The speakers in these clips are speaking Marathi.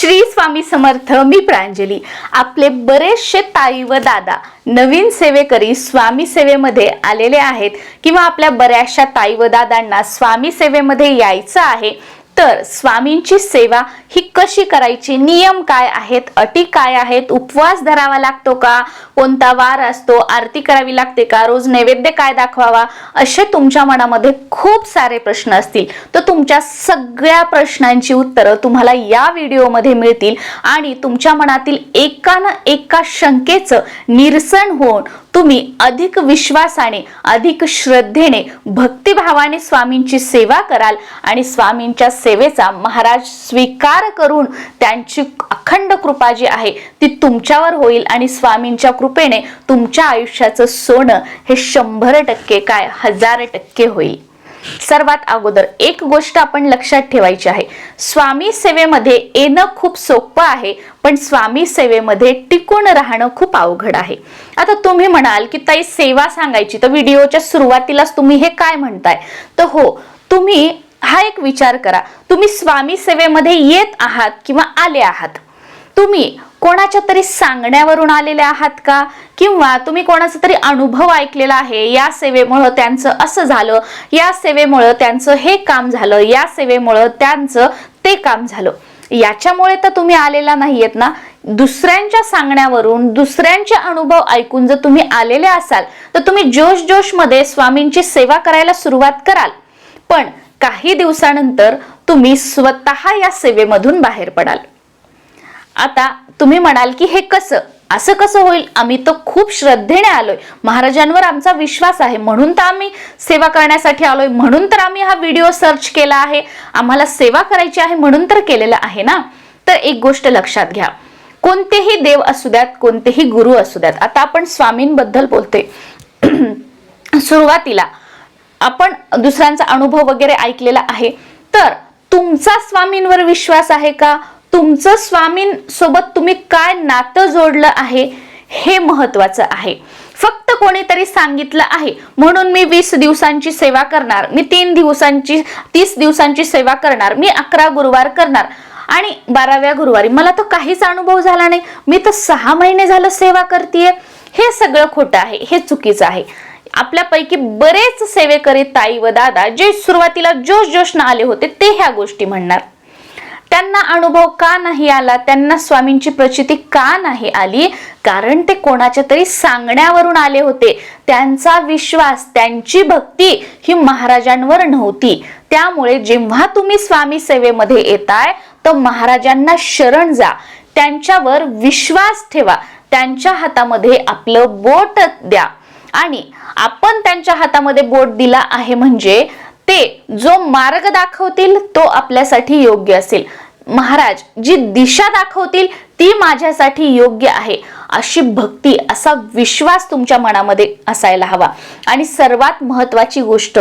श्री स्वामी समर्थ मी प्रांजली. आपले बरेचसे ताई व दादा नवीन सेवेकरी स्वामी सेवेमध्ये आलेले आहेत किंवा आपल्या बऱ्याचशा ताई व दादांना स्वामी सेवेमध्ये यायचं आहे. तर स्वामींची सेवा ही कशी करायची? नियम काय आहेत? अटी काय आहेत? उपवास धरावा लागतो का? कोणता वार असतो? आरती करावी लागते का? रोज नैवेद्य काय दाखवावा? असे तुमच्या मनामध्ये खूप सारे प्रश्न असतील. तर तुमच्या सगळ्या प्रश्नांची उत्तरं तुम्हाला या व्हिडिओमध्ये मिळतील आणि तुमच्या मनातील एका ना एका शंकेचं निरसन होऊन तुम्ही अधिक विश्वासाने अधिक श्रद्धेने भक्तिभावाने स्वामींची सेवा कराल आणि स्वामींच्या सेवेचा महाराज स्वीकार करून त्यांची अखंड कृपा जी आहे ती तुमच्यावर होईल आणि स्वामींच्या कृपेने तुमच्या आयुष्याचं सोनं हे शंभर टक्के काय हजार टक्के होईल. सर्वात अगोदर एक गोष्ट आपण लक्षात ठेवायची आहे. स्वामी सेवेमध्ये येणं खूप सोपं आहे पण स्वामी सेवेमध्ये टिकून राहणं खूप अवघड आहे. आता तुम्ही म्हणाल की ताई सेवा सांगायची तर व्हिडिओच्या सुरुवातीलाच तुम्ही हे काय म्हणताय? तर हो तुम्ही हा एक विचार करा. तुम्ही स्वामी सेवेमध्ये येत आहात किंवा आले आहात? तुम्ही कोणाच्या तरी सांगण्यावरून आलेले आहात का? किंवा तुम्ही कोणाचा तरी अनुभव ऐकलेला आहे? या सेवेमुळं त्यांचं असं झालं या सेवेमुळं त्यांचं हे काम झालं या सेवेमुळं त्यांचं ते काम झालं. याच्यामुळे तर तुम्ही आलेला नाहीयेत ना? दुसऱ्यांच्या सांगण्यावरून दुसऱ्यांचे अनुभव ऐकून जर तुम्ही आलेले असाल तर तुम्ही जोश जोशमध्ये स्वामींची सेवा करायला सुरुवात कराल. पण काही दिवसानंतर तुम्ही स्वतः या सेवेमधून बाहेर पडाल. आता तुम्ही म्हणाल की हे कसं? असं कसं होईल? आम्ही तर खूप श्रद्धेने आलोय. महाराजांवर आमचा विश्वास आहे. म्हणून तर आम्ही सेवा करण्यासाठी आलोय. म्हणून तर आम्ही हा व्हिडिओ सर्च केला आहे. आम्हाला सेवा करायची आहे म्हणून तर केलेलं आहे ना? तर एक गोष्ट लक्षात घ्या. कोणतेही देव असू द्यात कोणतेही गुरु असू द्यात. आता आपण स्वामींबद्दल बोलते सुरुवातीला आपण दुसऱ्यांचा अनुभव वगैरे ऐकलेला आहे. तर तुमचा स्वामींवर विश्वास आहे का? तुमचं स्वामींसोबत तुम्ही काय नातं जोडलं आहे हे महत्वाचं आहे. फक्त कोणीतरी सांगितलं आहे म्हणून मी वीस दिवसांची सेवा करणार मी तीन दिवसांची तीस दिवसांची सेवा करणार मी अकरा गुरुवार करणार आणि बाराव्या गुरुवारी. मला तर काहीच अनुभव झाला नाही. मी तर सहा महिने झालं सेवा करतेय. हे सगळं खोटं आहे हे चुकीचं आहे. आपल्यापैकी बरेच सेवेकरी ताई व दादा जे सुरुवातीला जोश जोशनं आले होते ते ह्या गोष्टी म्हणणार. त्यांना अनुभव का नाही आला? त्यांना स्वामींची प्रचिती का नाही आली? कारण ते कोणाच्या तरी सांगण्यावरून आले होते. त्यांचा विश्वास त्यांची भक्ती ही महाराजांवर नव्हती. त्यामुळे जेव्हा तुम्ही स्वामी सेवेमध्ये येताय तर महाराजांना शरण जा. त्यांच्यावर विश्वास ठेवा. त्यांच्या हातामध्ये आपलं बोट द्या. आणि आपण त्यांच्या हातामध्ये बोट दिला आहे म्हणजे ते जो मार्ग दाखवतील तो आपल्यासाठी योग्य असेल. महाराज जी दिशा दाखवतील ती माझ्यासाठी योग्य आहे. अशी भक्ती असा विश्वास तुमच्या मनामध्ये असायला हवा. आणि सर्वात महत्वाची गोष्ट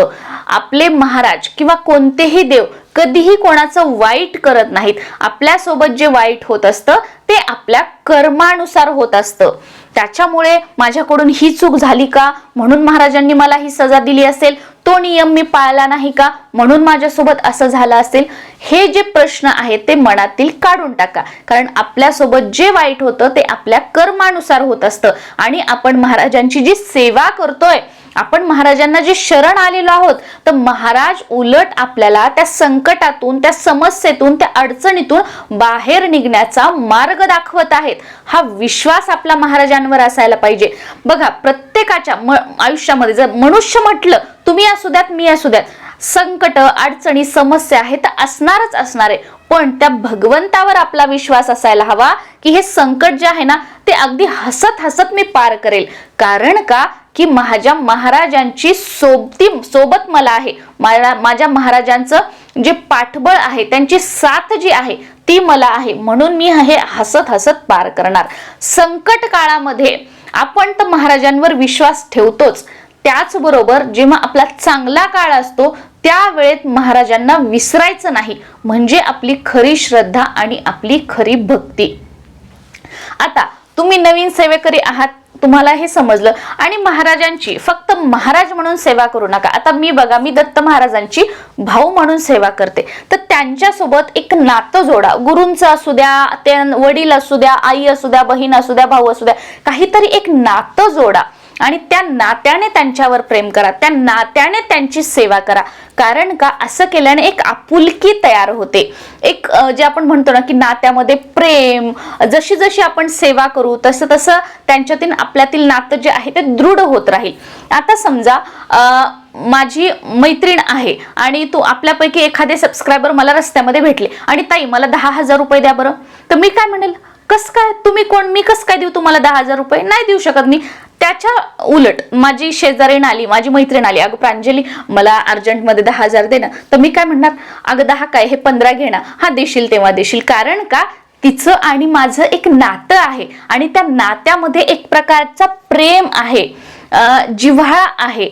आपले महाराज किंवा कोणतेही देव कधीही कोणाचं वाईट करत नाहीत. आपल्यासोबत जे वाईट होत असतं ते आपल्या कर्मानुसार होत असतं. त्याच्यामुळे माझ्याकडून ही चूक झाली का? म्हणून महाराजांनी मला ही सजा दिली असेल तो नियम मी पाळला नाही का? म्हणून माझ्यासोबत असं झालं असेल? हे जे प्रश्न आहेत ते मनातील काढून टाका. कारण आपल्यासोबत जे वाईट होतं ते आपल्या कर्मानुसार होत असतं. आणि आपण महाराजांची जी सेवा करतोय आपण महाराजांना जे शरण आलेलो आहोत तर महाराज उलट आपल्याला त्या संकटातून त्या समस्येतून त्या अडचणीतून बाहेर निघण्याचा मार्ग दाखवत आहेत. हा विश्वास आपला महाराजांवर असायला पाहिजे. बघा प्रत्येकाच्या म- आयुष्यामध्ये जर मनुष्य म्हटलं तुम्ही असू द्यात मी असू द्यात. संकट अडचणी समस्या हे तर असणारच असणार. आहे पण त्या भगवंतावर आपला विश्वास असायला हवा की हे संकट जे आहे ना ते अगदी हसत हसत मी पार करेल. कारण का? की माझ्या महाराजांची सोबती सोबत मला आहे. मला माझ्या महाराजांचं जे पाठबळ आहे त्यांची साथ जी आहे ती मला आहे. म्हणून मी हे हसत हसत पार करणार. संकट काळामध्ये आपण तर महाराजांवर विश्वास ठेवतोच. त्याचबरोबर जेव्हा आपला चांगला काळ असतो त्यावेळेत महाराजांना विसरायचं नाही. म्हणजे आपली खरी श्रद्धा आणि आपली खरी भक्ती. आता तुम्ही नवीन सेवेकरी आहात तुम्हाला हे समजलं. आणि महाराजांची फक्त महाराज म्हणून सेवा करू नका. आता मी बघा मी दत्त महाराजांची भाऊ म्हणून सेवा करते. तर त्यांच्यासोबत एक नातं जोडा. गुरूंचं असू द्या ते वडील असू द्या आई असू द्या बहीण असू द्या भाऊ असू द्या काहीतरी एक नातं जोडा. आणि त्या नात्याने त्यांच्यावर प्रेम करा. त्या नात्याने त्यांची सेवा करा. कारण का? असं केल्याने एक आपुलकी तयार होते. एक जे आपण म्हणतो ना की नात्यामध्ये प्रेम जशी जशी आपण सेवा करू तसं तसं त्यांच्यातील आपल्यातील नातं जे आहे ते दृढ होत राहील. आता समजा माझी मैत्रीण आहे आणि तू आपल्यापैकी एखादे सबस्क्रायबर मला रस्त्यामध्ये भेटले आणि ताई मला दहा हजार रुपये द्या बरं. तर मी काय म्हणेल? कस काय? तुम्ही कोण? मी कस काय देऊ तुम्हाला दहा हजार रुपये? नाही देऊ शकत मी. त्याच्या उलट माझी शेजारीण आली माझी मैत्रीण आली. अगं प्रांजली मला अर्जंटमध्ये दहा हजार दे ना. तर मी काय म्हणणार? अगं दहा काय? हे पंधरा घेणार हा देशील तेव्हा देशील. कारण का? तिचं आणि माझं एक नातं आहे. आणि त्या नात्यामध्ये एक प्रकारचा प्रेम आहे. जिव्हाळा आहे.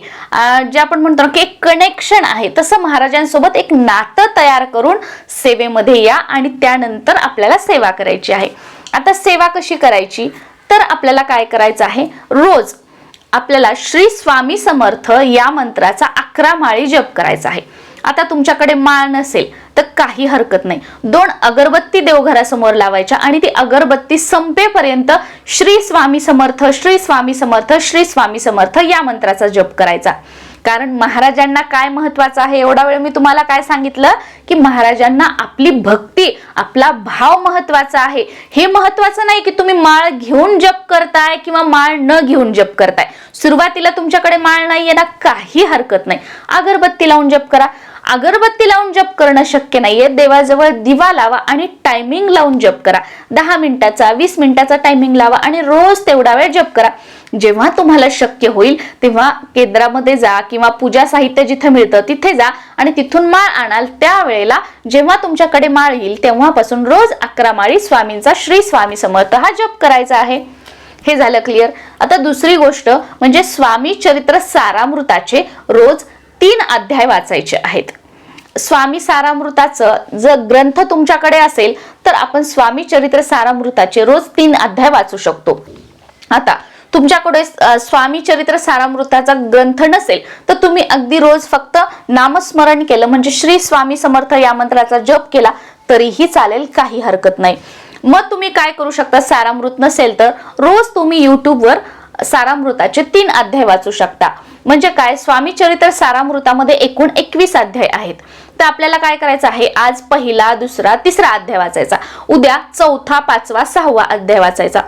जे आपण म्हणतो ना की एक कनेक्शन आहे. तसं महाराजांसोबत एक नातं तयार करून सेवेमध्ये या आणि त्यानंतर आपल्याला सेवा करायची आहे. आता सेवा कशी करायची? तर आपल्याला काय करायचं आहे? रोज आपल्याला श्री स्वामी समर्थ या मंत्राचा अकरा माळी जप करायचा आहे. आता तुमच्याकडे माळ नसेल तर काही हरकत नाही. दोन अगरबत्ती देवघरासमोर लावायच्या आणि ती अगरबत्ती संपेपर्यंत श्री स्वामी समर्थ श्री स्वामी समर्थ श्री स्वामी समर्थ या मंत्राचा जप करायचा. कारण महाराजांना काय महत्वाचं आहे? एवढा वेळ मी तुम्हाला काय सांगितलं? की महाराजांना आपली भक्ती आपला भाव महत्त्वाचा आहे. हे महत्वाचं नाही की तुम्ही माळ घेऊन जप करताय किंवा माळ न घेऊन जप करताय. सुरुवातीला तुमच्याकडे माळ नाही ना काही हरकत नाही. अगरबत्ती लावून जप करा. अगरबत्ती लावून जप करणं शक्य नाहीये. देवाजवळ दिवा लावा आणि टायमिंग लावून जप करा. दहा मिनिटाचा वीस मिनिटाचा टायमिंग लावा आणि रोज तेवढा वेळ जप करा. जेव्हा तुम्हाला शक्य होईल तेव्हा केंद्रामध्ये जा किंवा पूजा साहित्य जिथे मिळतं तिथे जा आणि तिथून माळ आणाल त्यावेळेला जेव्हा तुमच्याकडे माळ येईल तेव्हापासून रोज अकरा माळी स्वामींचा श्री स्वामी समर्थ हा जप करायचा आहे. हे झालं क्लिअर आता दुसरी गोष्ट म्हणजे स्वामी चरित्र सारामृताचे रोज तीन अध्याय वाचायचे आहेत. स्वामी सारामृताचं जर ग्रंथ तुमच्याकडे असेल तर आपण स्वामी चरित्र सारामृताचे रोज तीन अध्याय वाचू शकतो. आता तुमच्याकडे स्वामी चरित्र सारामृताचा ग्रंथ नसेल तर तुम्ही अगदी रोज फक्त नामस्मरण केलं म्हणजे श्री स्वामी समर्थ या मंत्राचा जप केला तरीही चालेल काही हरकत नाही. मग तुम्ही काय करू शकता? सारामृत नसेल तर रोज तुम्ही युट्यूबवर सारामृताचे तीन अध्याय वाचू शकता. म्हणजे काय? स्वामी चरित्र सारामृतामध्ये एकूण एकवीस अध्याय आहेत. तर आपल्याला काय करायचं आहे? आज पहिला दुसरा तिसरा अध्याय वाचायचा. उद्या चौथा पाचवा सहावा अध्याय वाचायचा.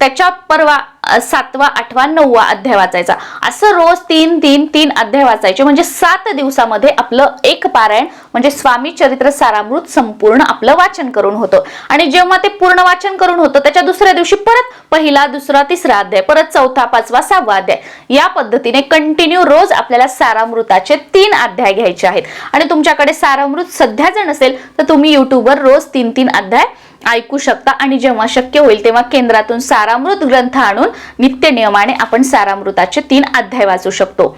त्याच्या परवा सातवा आठवा नववा अध्याय वाचायचा. असं रोज तीन तीन तीन अध्याय वाचायचे. म्हणजे सात दिवसामध्ये आपलं एक पारायण म्हणजे स्वामी चरित्र सारामृत संपूर्ण आपलं वाचन करून होतं. आणि जेव्हा ते पूर्ण वाचन करून होतं त्याच्या दुसऱ्या दिवशी परत पहिला दुसरा तिसरा अध्याय परत चौथा पाचवा सहावा अध्याय. या पद्धतीने कंटिन्यू रोज आपल्याला सारामृताचे तीन अध्याय घ्यायचे आहेत. आणि तुमच्याकडे सारामृत सध्या जर नसेल तर तुम्ही युट्यूबवर रोज तीन तीन अध्याय ऐकू शकता. आणि जेव्हा शक्य होईल तेव्हा केंद्रातून सारामृत ग्रंथ आणून नित्य नियमाने आपण सारामृताचे तीन अध्याय वाचू शकतो.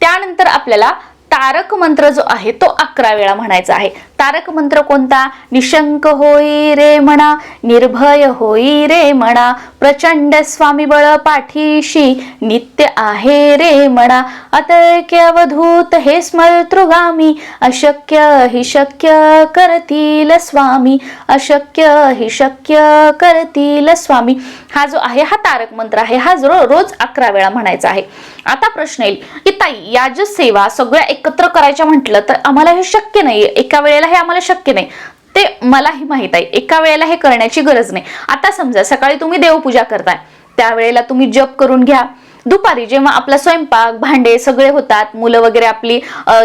त्यानंतर आपल्याला तारक मंत्र जो आहे तो अकरा वेळा म्हणायचा आहे. तारक मंत्र कोणता? निशंक होई रे म्हणा निर्भय होई रे म्हणा प्रचंड स्वामी बळ पाठीशी नित्य आहे रे म्हणा अतर्क्य अवधूत हे स्मर्तृगामी अशक्य हि शक्य करतील स्वामी अशक्य हि शक्य करतील स्वामी. हा जो आहे हा तारक मंत्र आहे हा जो रोज अकरा वेळा म्हणायचा आहे. आता प्रश्न येईल की ताई या ज्या सेवा सगळ्या एकत्र करायच्या म्हटलं तर आम्हाला हे शक्य नाहीये एका वेळेला हे आम्हाला शक्य नाही. ते मलाही माहीत आहे. एका वेळेला हे करण्याची गरज नाही. आता समजा सकाळी तुम्ही देवपूजा करताय. त्यावेळेला तुम्ही जप करून घ्या. दुपारी जेव्हा आपला स्वयंपाक भांडे सगळे होतात मुलं वगैरे आपली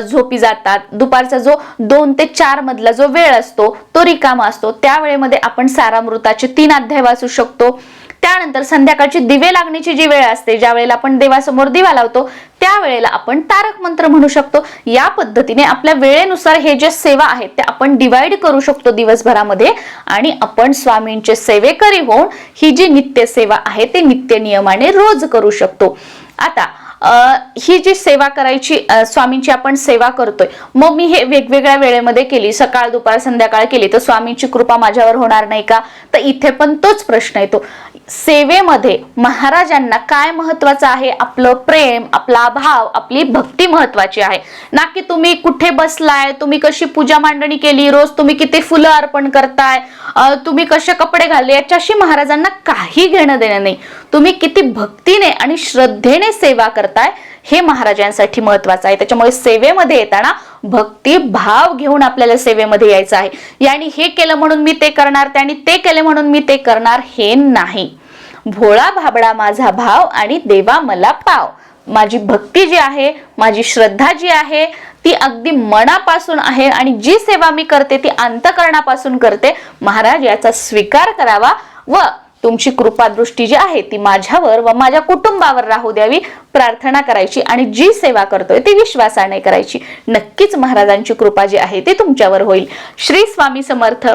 झोपी जातात दुपारचा जो दोन ते चार मधला जो वेळ असतो तो रिकामा असतो. त्या वेळेमध्ये आपण सारामृताचे तीन अध्याय वाचू शकतो. त्यानंतर संध्याकाळची दिवे लागण्याची जी वेळ असते ज्या वेळेला आपण देवासमोर दिवा लावतो त्यावेळेला आपण तारक मंत्र म्हणू शकतो. या पद्धतीने आपल्या वेळेनुसार हे जे सेवा आहेत ते आपण डिवाइड करू शकतो दिवसभरामध्ये आणि आपण स्वामींचे सेवेकरी होऊन ही जी नित्य सेवा आहे ते नित्य नियमाने रोज करू शकतो. आता ही जी सेवा करायची स्वामींची आपण सेवा करतोय मग मी हे वेगवेगळ्या वेळेमध्ये केली. सकाळ दुपार संध्याकाळ केली तर स्वामींची कृपा माझ्यावर होणार नाही का? तर इथे पण तोच प्रश्न येतो. सेवेमध्ये महाराजांना काय महत्वाचं आहे? आपलं प्रेम आपला भाव आपली भक्ती महत्वाची आहे. ना की तुम्ही कुठे बसलाय तुम्ही कशी पूजा मांडणी केली रोज तुम्ही किती फुलं अर्पण करताय तुम्ही कसे कपडे घालले याच्याशी महाराजांना काही घेणं देणं नाही. तुम्ही किती भक्तीने आणि श्रद्धेने सेवा करताय हे महाराजांसाठी महत्वाचं आहे. त्याच्यामुळे सेवेमध्ये येताना भक्ती भाव घेऊन आपल्याला सेवेमध्ये यायचं आहे. यांनी हे केलं म्हणून मी ते करणार त्यांनी ते केले म्हणून मी ते करणार हे नाही. भोळा भाबडा माझा भाव आणि देवा मला पाव. माझी भक्ती जी आहे माझी श्रद्धा जी आहे ती अगदी मनापासून आहे आणि जी सेवा मी करते ती अंतकरणापासून करते महाराज याचा स्वीकार करावा व तुमची कृपादृष्टी जी आहे ती माझ्यावर व माझ्या कुटुंबावर राहू द्यावी प्रार्थना करायची आणि जी सेवा करतोय ती विश्वासाने करायची. नक्कीच महाराजांची कृपा जी आहे ती तुमच्यावर होईल. श्री स्वामी समर्थ.